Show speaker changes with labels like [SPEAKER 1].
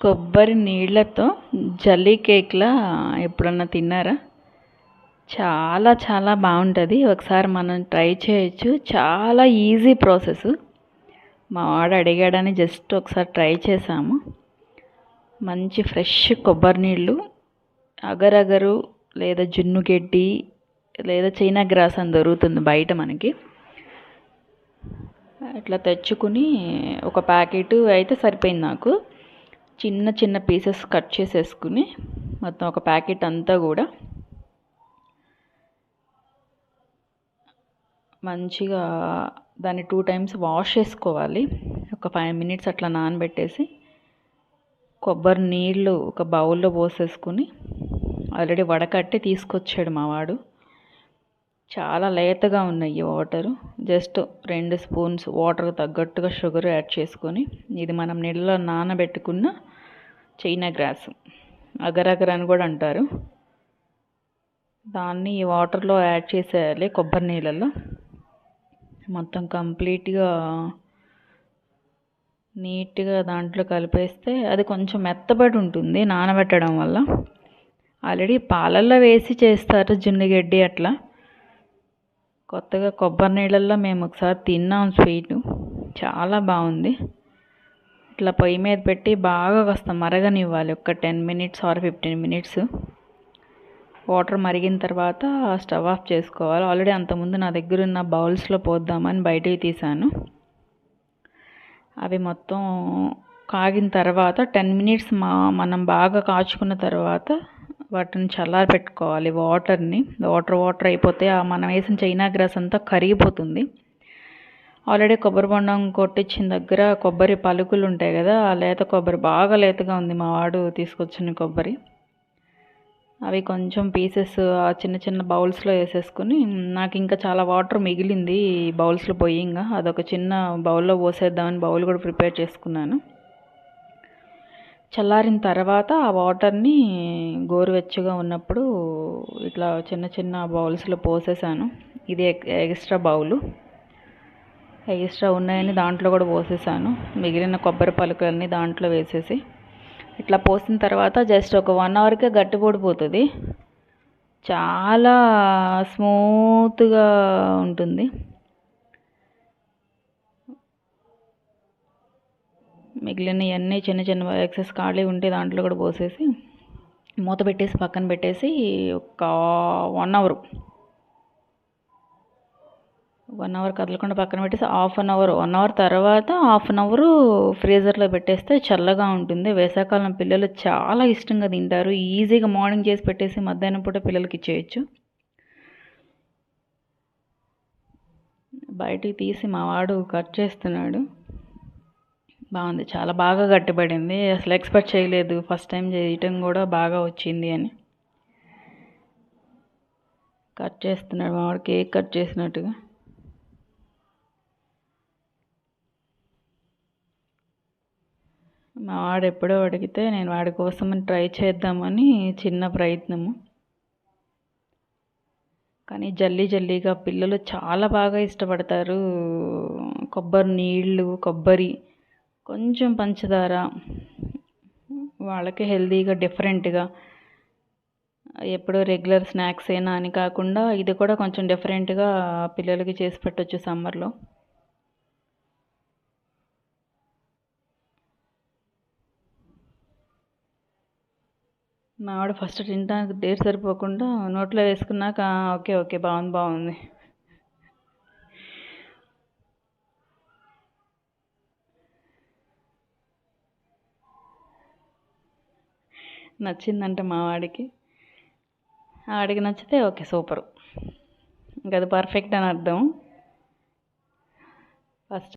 [SPEAKER 1] కొబ్బరి నీళ్ళతో జల్లీ కేక్లా ఎప్పుడన్నా తిన్నారా? చాలా చాలా బాగుంటుంది. ఒకసారి మనం ట్రై చేయొచ్చు. చాలా ఈజీ ప్రాసెస్. మా వాడు అడిగాడని జస్ట్ ఒకసారి ట్రై చేసాము మంచి ఫ్రెష్ కొబ్బరి నీళ్ళు. అగరగరు లేదా జున్ను గడ్డి లేదా చైనా గ్రాస్ అని దొరుకుతుంది బయట మనకి. అట్లా తెచ్చుకుని ఒక ప్యాకెట్ అయితే సరిపోయింది నాకు. చిన్న చిన్న పీసెస్ కట్ చేసేసుకుని మొత్తం ఒక ప్యాకెట్ అంతా కూడా మంచిగా దాన్ని టూ టైమ్స్ వాష్ చేసుకోవాలి. ఒక ఫైవ్ మినిట్స్ అట్లా నానబెట్టేసి కొబ్బరి నీళ్ళు ఒక బౌల్లో పోసేసుకుని ఆల్రెడీ వడకట్టి తీసుకొచ్చాడు మా వాడు. చాలా లేతగా ఉన్నాయి వాటరు జస్ట్ రెండు స్పూన్స్ వాటర్ తగ్గట్టుగా షుగర్ యాడ్ చేసుకొని ఇది మనం నీళ్ళలో నానబెట్టుకున్న చైనా గ్రాస్ అగరగర అని కూడా అంటారు. దాన్ని ఈ వాటర్లో యాడ్ చేసేయాలి కొబ్బరి నీళ్ళల్లో మొత్తం కంప్లీట్గా నీట్గా దాంట్లో కలిపేస్తే అది కొంచెం మెత్తబడి ఉంటుంది నానబెట్టడం వల్ల. ఆల్రెడీ పాలల్లో వేసి చేస్తారు జున్నుగడ్డి అట్లా. కొత్తగా కొబ్బరి నీళ్ళల్లో మేము ఒకసారి తిన్నాం స్వీటు. చాలా బాగుంది. ఇట్లా పొయ్యి మీద పెట్టి బాగా కాస్త మరగనివ్వాలి. ఒక ten minutes or fifteen minutes. Water మరిగిన తర్వాత స్టవ్ ఆఫ్ చేసుకోవాలి. ఆల్రెడీ అంతకుముందు నా దగ్గర ఉన్న బౌల్స్లో పోద్దామని బయటికి తీసాను అవి మొత్తం కాగిన తర్వాత టెన్ మినిట్స్ మా మనం బాగా కాచుకున్న తర్వాత వాటిని చల్లారి పెట్టుకోవాలి వాటర్ని. వాటర్ వాటర్ అయిపోతే మనం వేసిన చైనా గ్రాస్ అంతా కరిగిపోతుంది. ఆల్రెడీ కొబ్బరి బొండం కొట్టించిన దగ్గర కొబ్బరి పలుకులు ఉంటాయి కదా ఆ లేత కొబ్బరి బాగా లేతగా ఉంది మా వాడు తీసుకొచ్చిన కొబ్బరి. అవి కొంచెం పీసెస్ చిన్న చిన్న బౌల్స్లో వేసేసుకుని నాకు ఇంకా చాలా వాటర్ మిగిలింది బౌల్స్లో పోయి ఇంకా. అదొక చిన్న బౌల్లో పోసేద్దామని బౌల్ కూడా ప్రిపేర్ చేసుకున్నాను. చల్లారిన తర్వాత ఆ వాటర్ని గోరువెచ్చగా ఉన్నప్పుడు ఇట్లా చిన్న చిన్న బౌల్స్లో పోసేసాను. ఇది ఎక్స్ట్రా బౌలు. ఎక్స్ట్రా ఉన్నాయని దాంట్లో కూడా పోసేసాను. మిగిలిన కొబ్బరి పలుకులన్నీ దాంట్లో వేసేసి. ఇట్లా పోసిన తర్వాత జస్ట్ ఒక వన్ అవర్కే గట్టిపడిపోతుంది చాలా స్మూత్గా ఉంటుంది. మిగిలినవన్నీ చిన్న చిన్న ఎక్సెస్ ఖాళీ ఉంటే దాంట్లో కూడా పోసేసి మూత పెట్టేసి పక్కన పెట్టేసి ఒక వన్ అవర్. వన్ అవర్ కదలకుండా పక్కన పెట్టేసి half an hour. One hour తర్వాత హాఫ్ అన్ అవర్ ఫ్రీజర్లో పెట్టేస్తే చల్లగా ఉంటుంది. వేసవికాలం పిల్లలు చాలా ఇష్టంగా తింటారు. ఈజీగా మార్నింగ్ చేసి పెట్టేసి మధ్యాహ్నం పూట పిల్లలకి ఇచ్చేయచ్చు. బయటికి తీసి మా వాడు కట్ చేస్తున్నాడు. బాగుంది. చాలా బాగా గట్టిపడింది అసలు ఎక్స్పెక్ట్ చేయలేదు. ఫస్ట్ టైం చేయటం కూడా బాగా వచ్చింది అని. కట్ చేస్తున్నాడు మా కేక్ కట్ చేసినట్టుగా. మా వాడు ఎప్పుడో అడిగితే నేను వాడి కోసం ట్రై చేద్దామని చిన్న ప్రయత్నము. కానీ జల్లీ జల్లీగా పిల్లలు చాలా బాగా ఇష్టపడతారు. కొబ్బరి నీళ్ళు కొబ్బరి కొంచెం పంచదార వాళ్ళకి హెల్తీగా డిఫరెంట్గా ఎప్పుడో రెగ్యులర్ స్నాక్స్ అయినా అని కాకుండా ఇది కూడా కొంచెం డిఫరెంట్గా పిల్లలకి చేసి పెట్టచ్చు సమ్మర్లో. మా ఆవిడ ఫస్ట్ తినడానికి డేట్ సరిపోకుండా నోట్లో వేసుకున్నాక ఓకే ఓకే బాగుంది బాగుంది. నచ్చిందంటే మా వాడికి. వాడికి నచ్చితే ఓకే సూపరు. ఇంకా అది పర్ఫెక్ట్ అని అర్థం. ఫస్ట్